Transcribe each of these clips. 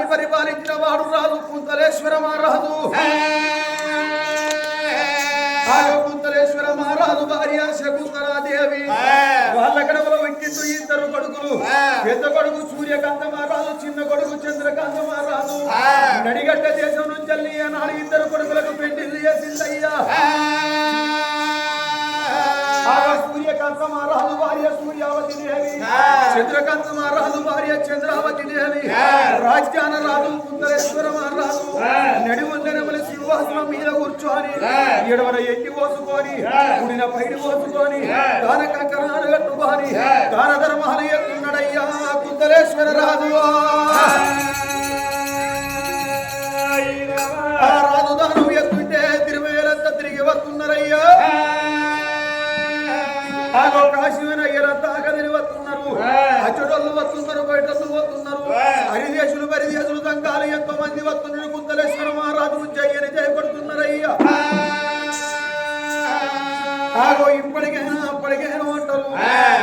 రాజ్యాన్ని పరిపాలించిన వాడు రాదు కుంతలేశ్వర మహారాజు. కుంతలేశ్వర మహారాజు భార్య శకుంతలాదేవి. వాళ్ళ గడపలో వెక్కించు ఇద్దరు కొడుకులు. పెద్ద కొడుకు సూర్యకాంత మహారాజు చిన్న కొడుకు చంద్రకాంత మహారాజు. నడిగట్ట దేశం నుంచి అల్లి ఇద్దరు కొడుకులకు పెళ్ళి చేసిందయ్యా. భార్య సూర్యావతి దేవి చంద్రకాంత మహారాజు భార్య చంద్రావతి దేవి రాజ్యాన రాజు కుందరేశ్వర మహారాజు నడివందనములు సింహాసనం మీద కూర్చొని ఎడవన ఎట్టి కోసుకొని ఉడిన పైడి కోసుకొని దాన కంకణాలు కట్టుకొని దాన ధర్మాలు కుందరేశ్వర రాజువా కాశీమైన ఎరతాగదని వస్తున్నారు అచ్చడోళ్ళు వస్తున్నారు బయటలు వస్తున్నారు హరిదేశులు పరిదేశులు దంకాలు ఎంతో మంది వస్తున్నారు కుంతలేశ్వర మహారాజులు జయని జయపడుతున్నారు అయ్యా. ఆగో ఇప్పటికైనా అప్పటికైనా అంటారు.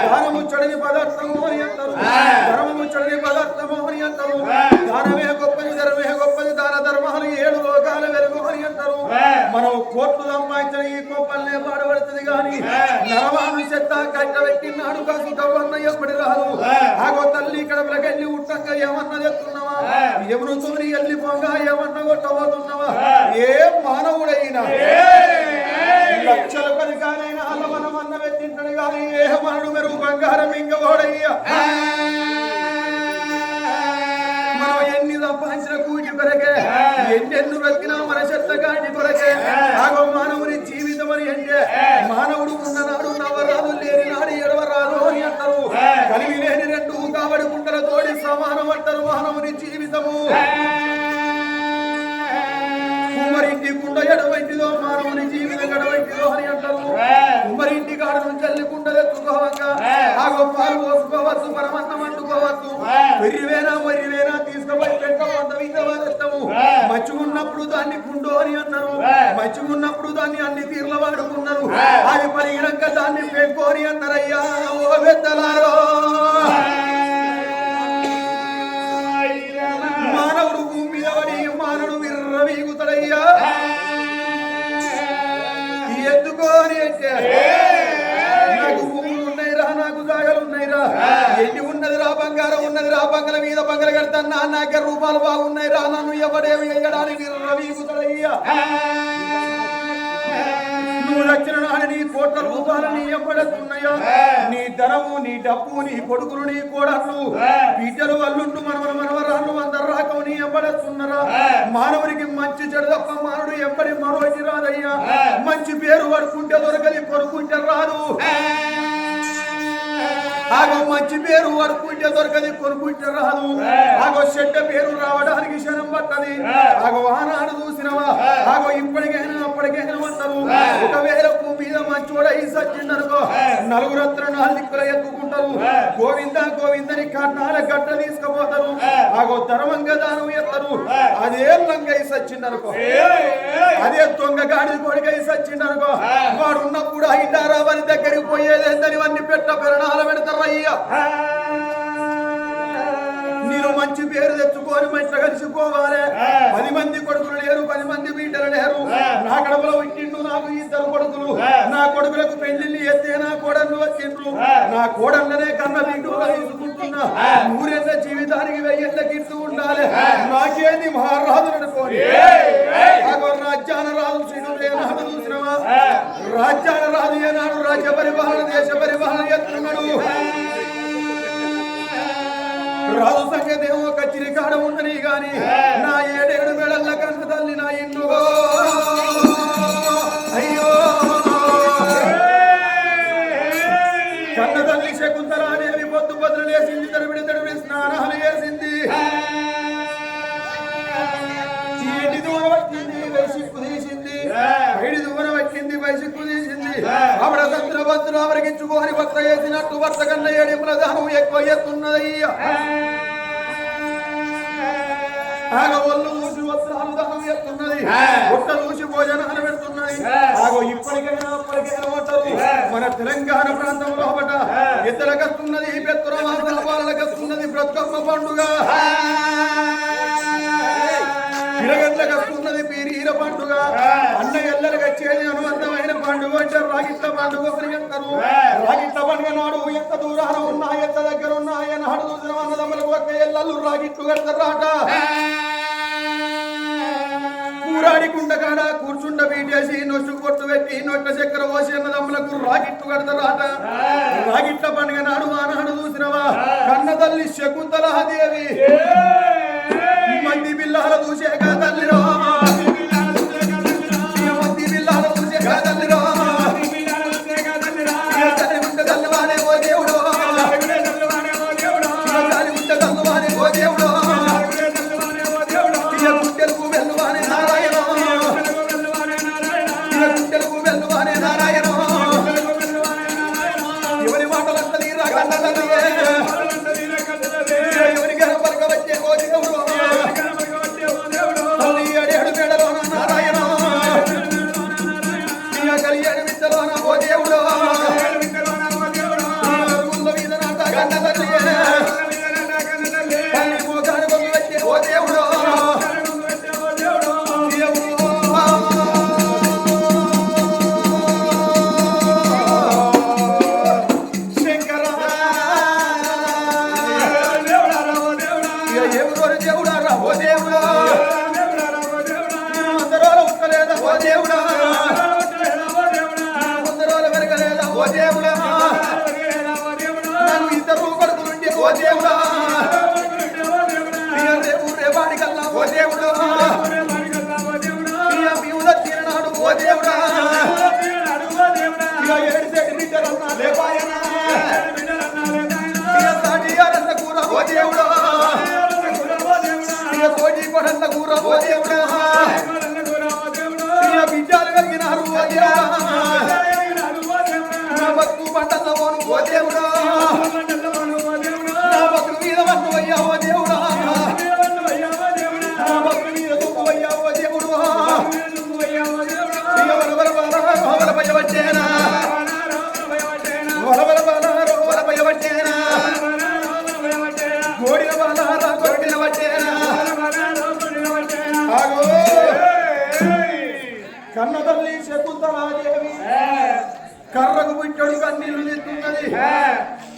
దానము చెడని పదార్థము అని అంటారు. ధర్మము చెడని పదార్థము అని అంటారు. దానమే గొప్పది ధర్మే గొప్పది దాన ధర్మాలు ఏడు చేస్తారు మనం కోట్లు సంపాదించిన ఈ కోపల్లే పాడబడుతుంది కానీ నరవాణి చెత్త కట్ట కట్టబెట్టినాడు కాదు గవ్వన్న ఎప్పటి రాదు. ఆగో తల్లి ఇక్కడ వెళ్ళి ఉట్టంగా ఏమన్నా చెప్తున్నావా ఎవరు చూరి వెళ్ళిపోగా ఏమన్నా కొట్టబోతున్నావా? మానవుని జీవితం అంటారు. కాడ నుంచి అల్లి కుండలు పోసుకోవచ్చు పరమన్నం ఉన్నది రా బంగల మీద బంగల కడతాను నా దగ్గర రూపాయలు బాగున్నాయి రా నన్ను ఎవడేమి వేయడానికి నువ్వు నాడు నీ కోట్ల రూపాయలు నీ నీ ధనము నీ డబ్బు నీ కొడుకులు నీ కోడళ్ళు. బిడ్డలు అల్లుండు మనవల మనవరాళ్ళు అందరు రాకం నీ ఎంబడుతున్నారా మానవునికి మంచి చెడు తప్ప మానవుడు ఎంబడి మరోటి రాదయ్యా. మంచి పేరు పడుకుంటే దొరకది కొడుకుంటే రాదు. ఆగో మంచి పేరు వడుకుంటే దొరకది కొనుక్కుంటే రాదు. ఆగో చెడ్డ పేరు రావడానికి క్షణం పట్టది. ఆగో ఆనాడు చూసినవా? ఆగో ఇప్పటికైనా అప్పటికైనా అంటారు ఒకవేళ నలుగురు అత్తరు నాలుగు దిక్కుల ఎత్తుకుంటారు గోవింద గోవిందని కట్నాల గట్ట తీసుకుపోతారు. ఆగో ధర్మంగా దానం ఎత్తరు అదే లంగా ఈ సచ్చిందనుకో అదే దొంగ గాడి కొడుకై సచ్చిండనుకో వాడు ఉన్నప్పుడు అయిండారా వారి దగ్గరికి పోయేదేందని వాడిని పెట్ట పెరణాలు పెడతారయ్యా. నేను మంచి పేరు తెచ్చుకొని మంచిగా కలిసిపోవాలి. పది మంది కొడుకులు లేరు పది మంది బిడ్డలు లేరు. నా కడపలో వచ్చిండు నాకు ఇద్దరు కొడుకులు. నా కొడుకులకు పెళ్ళిళ్ళు ఎత్తే నా కోడళ్ళు వచ్చిండ్రు. నా కోడళ్ళనే కన్న బిడ్డగా తీసుకుంటున్నా. ఊరెళ్ళ జీవితానికి వెయ్యేళ్ళ గిట్టు ఉండాలి. నాకేంది మహారాజు అనుకోని రాజ్యాన రాజు ఏనాడు చూసినవా? రాజ్యాన రాజు ఏనాడు రాజ్య పరిపాలన దేశ పరిపాలన ఎత్తున్నాడు రాజు సంగతి కచ్చిరి కాడ ఉండని గాని నా ఏడేడు వేళల్ల కన్న తల్లి నా ఇల్లు తీసింది ఆవిడ సంతుల బంతులు ఆవరిగించుకొని భర్త చేసినట్టు భర్త కన్నా ఏడి ప్రధానం ఎక్కువ ఎత్తున్నదయ్యా. ఆగో ఒళ్ళు చూసి వస్త్రాలు దానం చేస్తున్నది పుట్ట చూసి భోజనాలు పెడుతున్నది. ఆగో ఇప్పటికైనా అప్పటికైనా మన తెలంగాణ ప్రాంతంలో ఒకట. ఇద్దరకస్తున్నది పెద్దల మాసాల పాలనకస్తున్నది బ్రతుకమ్మ పండుగ. పిరగట్లకస్తున్నది పీరీల పండుగ. అన్న ఎల్లరికి వచ్చేది అనుబంధమైన పండుగ. అంటే రాగిట్ల పండుగ అని అంటారు రాగిట్ల పండుగ నాడు ఎంత దూరాన ఉన్నా ఎంత దగ్గర ఉన్నా నాడు చూసిన అన్నదమ్ములకు ఒక్క ఎల్లలు రాగిట్లు కడతారాట కూరాడి కుండ కాడ కూర్చుండ బీటేసి నొచ్చు కొట్టు పెట్టి నొట్ట చక్కెర పోసి అన్నదమ్ములకు రాగిట్లు కడతారాట రాగిట్ల పండుగ నాడు ఆనాడు చూసినవా కన్న తల్లి శకుంతలాదేవి మంది బిల్లాల చూసే తల్లిరో మంది పంటల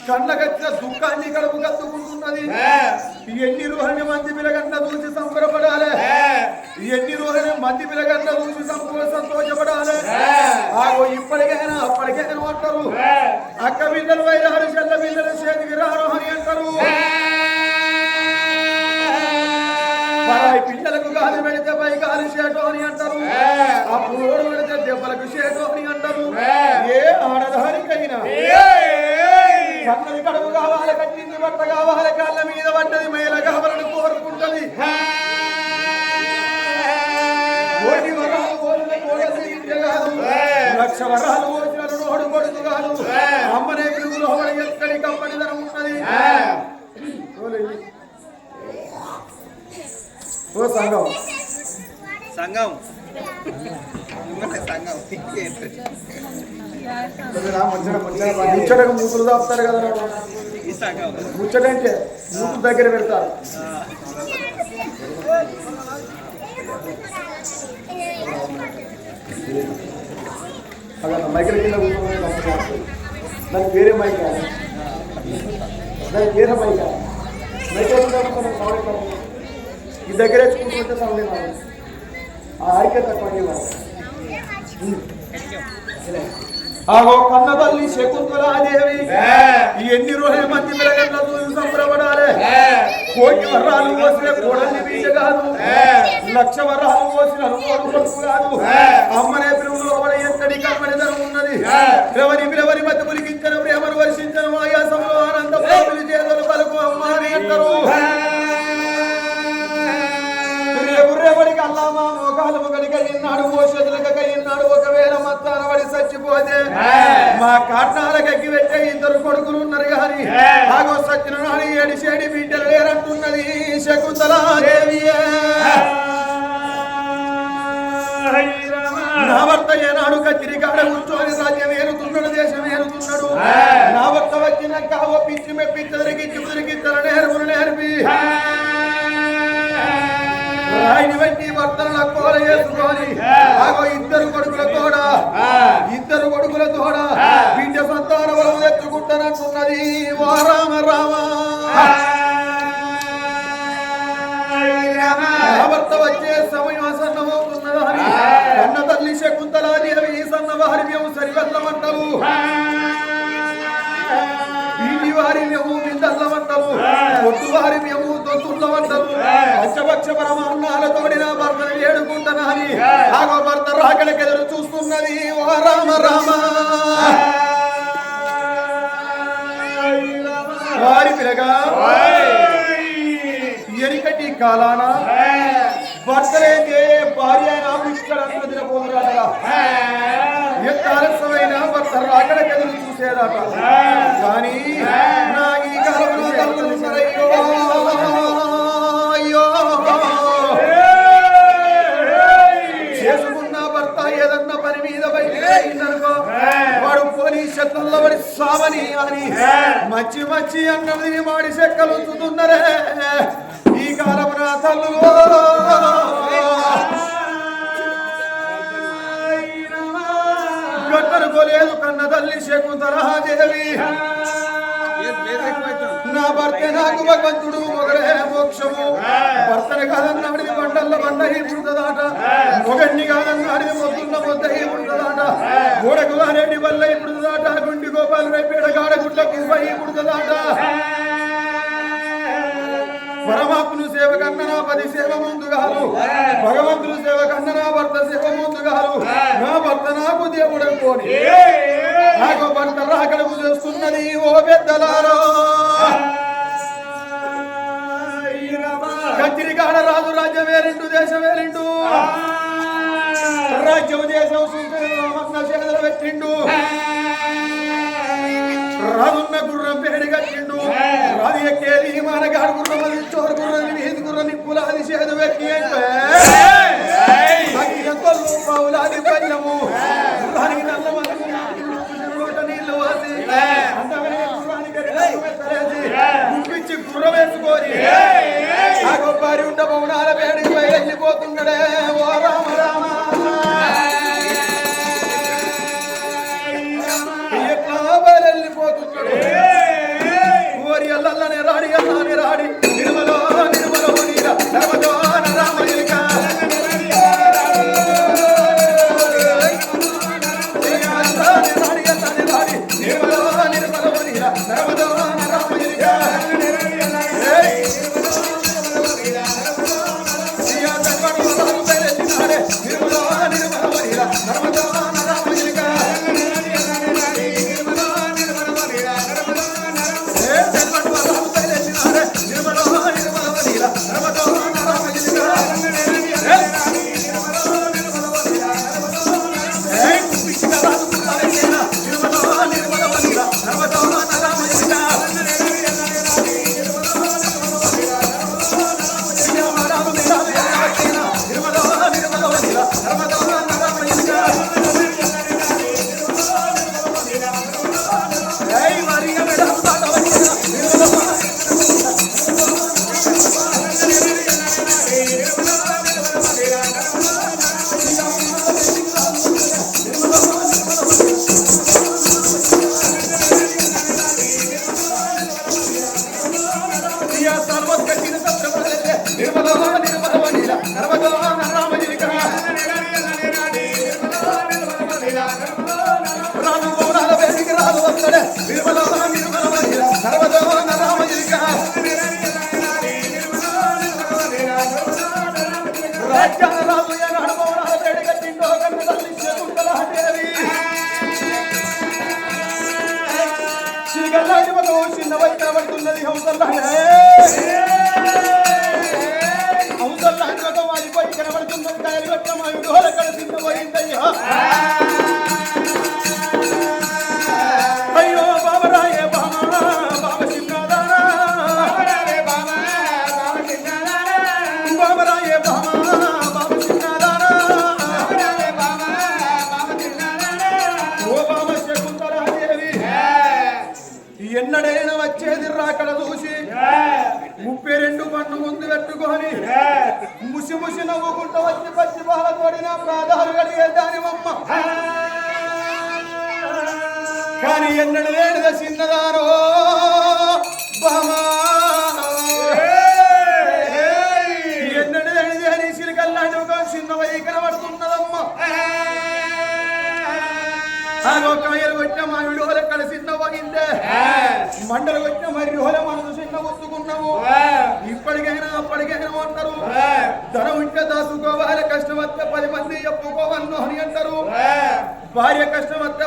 కళ్ళగచ్చిన దుఃఖాన్ని కడుపు కత్తుకుంటున్నది ఎన్ని రోజులు మంది పిలగన్న చూసి సంబరపడాలి? ఎన్ని రోజులు మంది పిలగన్న చూసి సంపూర్ణ సంతోషపడాలి? ఆగో ఇప్పటికైనా అప్పటికైనా అంటారు అక్క బిడ్డలు వైరారు బట్ట కావాలి కాళ్ళ మీద పడ్డది మేల కావాలని కోరుకుంటది. లక్ష వరాలు కోసిన నోడు కొడుకు కాదు అమ్మనే పిలుగులో ఎక్కడి కప్పని ధనం ఉన్నది. ఓ సంఘం. సంఘం. ముచ్చటకు మూతులు దాపుతారు కదా ముచ్చటంటే మూతులు దగ్గర పెడతారు అలా మైకుల కింద కూర్చోమని పంపుతారు. దానికి వేరే మైక్ కాదు. దానికి వేరే మైక్ కాదు. మైక్ వేసుకుంటే మనం సౌండ్ ఎక్కువ. ఈ దగ్గర వేసుకుంటుంటే సౌండ్ ఎక్కువ. ఆ ఐక్యత తక్కువ ఆగో కన్న తల్లి శకుంతలాదేవి ఎన్ని రోజుల మంది పిల్లగట్ల చూసి సంబరపడాలి? కోటి వరాలు పోసిన కోడల్ని బీజ కాదు లక్ష వరాలు పోసిన కాదు అమ్మనే పిలువులో ఎంతటి కమ్మని ధనం ఉన్నది. ఎవరి పిలవరి మధ్య పులికించిన ప్రేమను వర్షించిన ఆయాసంలో ఆనంద చేతులు పలుకు అమ్మ అంటారు ఒకటికి అయ్యిన్నాడు ఓ చేతులకు అయ్యిన్నాడు ఒకవేళ మత్తాన పడి చచ్చిపోతే? మా కాట్నాలకు ఎక్కి పెట్టే ఇద్దరు కొడుకులు ఉన్నారు కానీ ఆగో సచ్చిన నాడు ఏడి చేడి బిడ్డలు లేరంటున్నది శకుంతలాదేవి నా భర్త ఏనాడు కత్తిరి కాడ కూర్చొని రాజ్యం ఏలుతున్నాడు దేశం ఏలుతున్నాడు. నా భర్త వచ్చినాక ఓ పిచ్చి మెప్పించి దొరికి దొరికి తన నేర్పులు నేర్పి. రాయిని బట్టి భర్తల కోల చేసుకొని ఆగో ఇద్దరు కొడుకుల తోడ ఇద్దరు కొడుకుల తోడ బిడ్డ సంతాన బలం తెచ్చుకుంటానంటున్నది ఓ రామ. రామ భర్త వచ్చే సమయం అసన్నమవుతున్నదని కన్న తల్లి శకుంతలాదేవి సన్న వారి సరివల్లమంటావు వీటి వారి మేము విందల్లమంటాము పొట్టు వారి పంచపక్ష పరమాన్నాలతోడి నా భర్తను ఏడుకుంటున్నాని ఆగో భర్త రాకడికి ఎదురు చూస్తున్నది. ఓ రామ రామ. వారి పిలగా. ఎరికటి కాలాన. భర్తలేదే భార్య ఇక్కడ తినబోదురాడగా ఎంత ఆలస్యమైన భర్త రాకడ కదులు చూసేదట కానీ నా ఈ కాలంలో తల్లులు చెత్తల్లో పడి సావని అని మచ్చి మచ్చి అన్నది మాడి చెక్కలు ఉంచుతున్నారే ఈ కాలం నా తల్లులో గట్టనుకోలేదు కన్న తల్లి శకుంతలాదేవి నా భర్త నాకు భగవంతుడు మొగలే మోక్షము. భర్తని కాదన్నాడిది బండల్ల బండ పుడుతుందాట. మొగన్ని కాదన్నాడిది మొద్దున్న మొద్ద పుడుతుందాట. గోడకు వారేటి వల్ల పుడుతుందాట. గుండి గోపాలు రేపేడ గాడ గుడ్లకు పుడుతుందాట. పరమాత్ముని సేవ కన్నా నా పది సేవ ముందు కాదు భగవంతుని సేవ కన్నా నా భర్త సేవ ముందు కాదు నా భర్త నాకు దేవుడు అనుకోని. నాకు భర్త రాకడకు చేస్తున్నది ఓ పెద్దలారో. కత్తిరికాడ రాజు రాజు రాజ్యం వేరిండు దేశం వేరిండు రాజ్యం దేశం పెట్టిండు. రాజున్న గుర్రం పేడి కట్టిండు. రాజు ఎక్కేది గుర్రం అది చోరు గుర్రం నీది గుర్రం నిప్పులాది చేదు వెక్కి పౌలాది పల్లము గుర్రానికి నల్ల మనకు వాసి గుర్రం ఆ గొప్పారి ఉండ వేడికి వైద్య పడుతున్నది హంసల్లాడే హంసల్లాడిమతో వారిపోయి కనబడుతున్నది కాయలు గట్ట మా పోయిందయ్యా ముందు పెట్టుకొని ముసి ముసి నవ్వుకుంటూ వచ్చి పచ్చి బాల తోడిన ప్రాధాలు కడిగే దాని అమ్మ కానీ ఎన్నడు లేనిద చిన్నదారో బామా. ఎన్నడు లేనిది అని సిరికల్లాంటి ఒక చిన్న వై కనబడుతున్నదమ్మా ఆగో కాయలు కొట్టిన మా విడుదల కలిసి నవ్వగిందే. మండలు కొట్టిన మరి హోల మనసు చిన్న ఒత్తుకున్నాము ఇప్పటికైనా అప్పటికైనా అంటారు. ధర ఉంటే దాచుకోవాలి కష్టం వస్తే పది మంది చెప్పుకోవన్ను అని అంటారు భార్య కష్టం వస్తే